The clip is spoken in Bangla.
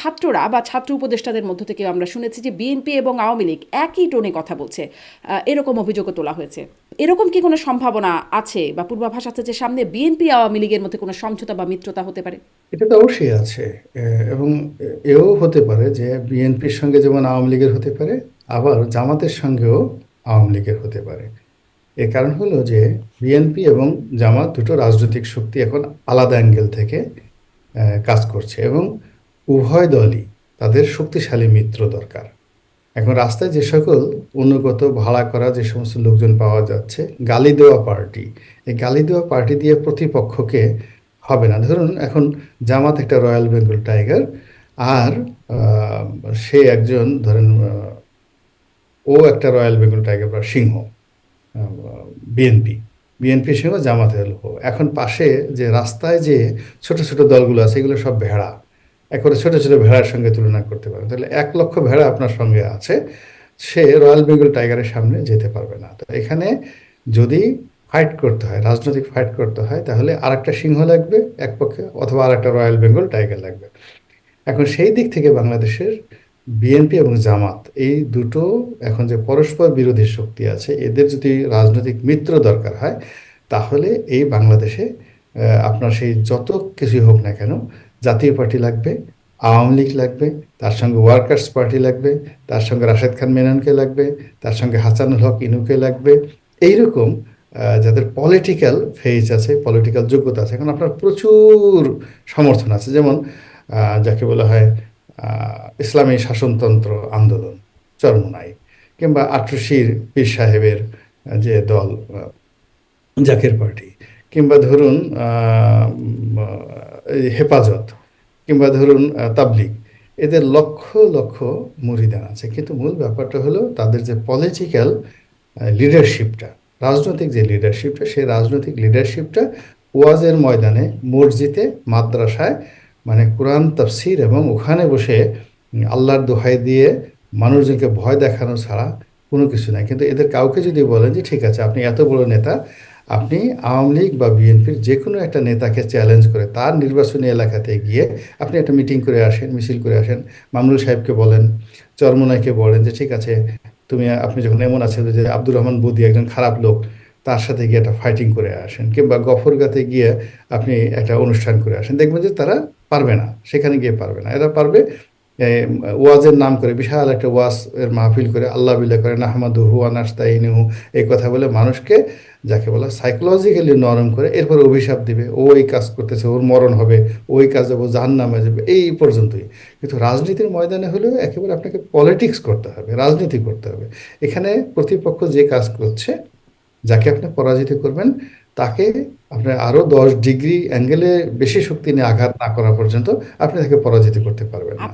ছাত্ররা বা ছাত্র উপদেষ্টাদের মধ্য থেকে আমরা শুনেছি যে বিএনপি এবং আওয়ামী লীগ একই টোনে কথা বলছে। এরকম অভিযোগও তোলা হয়েছে। এরকম কি কোনো সম্ভাবনা আছে বা পূর্বাভাস আছে যে সামনে বিএনপি আওয়ামী লীগের মধ্যে কোনো সমঝোতা বা মিত্রতা হতে পারে? এটা তো অবশ্যই আছে। এবং এও হতে পারে যে বিএনপির সঙ্গে যেমন আওয়ামী লীগের হতে পারে, আবার জামাতের সঙ্গেও আওয়ামী লীগের হতে পারে। এর কারণ হলো যে বিএনপি এবং জামাত দুটো রাজনৈতিক শক্তি এখন আলাদা অ্যাঙ্গেল থেকে কাজ করছে। এবং উভয় দলই তাদের শক্তিশালী মিত্র দরকার। এখন রাস্তায় যে সকল অনুগত ভাড়া করা যে সমস্ত লোকজন পাওয়া যাচ্ছে, গালি দেওয়া পার্টি, এই গালি দেওয়া পার্টি দিয়ে প্রতিপক্ষকে হবে না। ধরুন এখন জামাত একটা রয়্যাল বেঙ্গল টাইগার আর সে একজন ধরেন ও একটা রয়্যাল বেঙ্গল টাইগার বা সিংহ বিএনপি বিএনপি, সিংহ, জামাতের লোক। এখন পাশে যে রাস্তায় যে ছোট ছোট দলগুলো আছে, এগুলো সব ভেড়া। একবারে ছোট ছোট ভেড়ার সঙ্গে তুলনা করতে পারেন তাহলে এক লক্ষ ভেড়া আপনার সঙ্গে আছে, সে রয়্যাল বেঙ্গল টাইগারের সামনে যেতে পারবে না। তো এখানে যদি ফাইট করতে হয়, রাজনৈতিক ফাইট করতে হয়, তাহলে আর একটা সিংহ লাগবে এক পক্ষে অথবা আর একটা রয়্যাল বেঙ্গল টাইগার লাগবে। এখন সেই দিক থেকে বাংলাদেশের বিএনপি এবং জামাত, এই দুটো এখন যে পরস্পর বিরোধী শক্তি আছে, এদের যদি রাজনৈতিক মিত্র দরকার হয়, তাহলে এই বাংলাদেশে আপনার সেই যত কিছুই হোক না কেন জাতীয় পার্টি লাগবে, আওয়ামী লীগ লাগবে, তার সঙ্গে ওয়ার্কার্স পার্টি লাগবে, তার সঙ্গে রাশেদ খান মেননকে লাগবে, তার সঙ্গে হাসানুল হক ইনুকে লাগবে। এইরকম যাদের পলিটিক্যাল ফেজ আছে পলিটিক্যাল যোগ্যতা আছে, এখন আপনার প্রচুর সমর্থন আছে। যেমন যাকে বলা হয় ইসলামী শাসনতন্ত্র আন্দোলন, চরমোনাই, কিংবা আটরশির পীর সাহেবের যে দল জাকের পার্টি, কিংবা ধরুন হেফাজত কিংবা ধরুন তাবলিগ, এদের লক্ষ লক্ষ মুরিদান আছে। কিন্তু মূল ব্যাপারটা হলো তাদের যে পলিটিক্যাল লিডারশিপটা রাজনৈতিক যে লিডারশিপটা সেই রাজনৈতিক লিডারশিপটা ওয়াজের ময়দানে মসজিদে, মাদ্রাসায় মানে কোরআন তাফসির এবং ওখানে বসে আল্লাহর দোহাই দিয়ে মানুষজনকে ভয় দেখানো ছাড়া কোনো কিছু নাই। কিন্তু এদের কাউকে যদি বলেন যে, ঠিক আছে, আপনি এত বড় নেতা আপনি আওয়ামী লীগ বা বিএনপির যে কোনো একটা নেতাকে চ্যালেঞ্জ করে তার নির্বাচনী এলাকাতে গিয়ে আপনি একটা মিটিং করে আসেন, মিছিল করে আসেন। মামুনুল সাহেবকে বলেন, চরমোনাইকে বলেন যে, ঠিক আছে, তুমি, আপনি যখন এমন আছেন যে, আব্দুর রহমান বদি একজন খারাপ লোক, তার সাথে গিয়ে একটা ফাইটিং করে আসেন কিংবা গফরগাতে গিয়ে আপনি একটা অনুষ্ঠান করে আসেন। দেখবেন যে তারা পারবে না, সেখানে গিয়ে পারবে না। এরা পারবে ওয়াজের নাম করে বিশাল একটা ওয়াজ এর মাহফিল করে আল্লাহ বিল্লাহ করে নাহমাদু হুয়া নাস্তাইনহু এই কথা বলে মানুষকে যাকে বলা সাইকোলজিক্যালি নরম করে এরপরে অভিশাপ দিবে, ও এই কাজ করতেছে, ওর মরণ হবে ওই কাজ যাব জাহান নামে যাবে, এই পর্যন্তই। কিন্তু রাজনীতির ময়দানে হলেও একেবারে আপনাকে পলিটিক্স করতে হবে, রাজনীতি করতে হবে। এখানে প্রতিপক্ষ যে কাজ করছে, যাকে আপনি পরাজিত করবেন, তাকে আপনার আরও দশ ডিগ্রি অ্যাঙ্গেলে বেশি শক্তি নিয়ে আঘাত না করা পর্যন্ত আপনি তাকে পরাজিত করতে পারবেন না।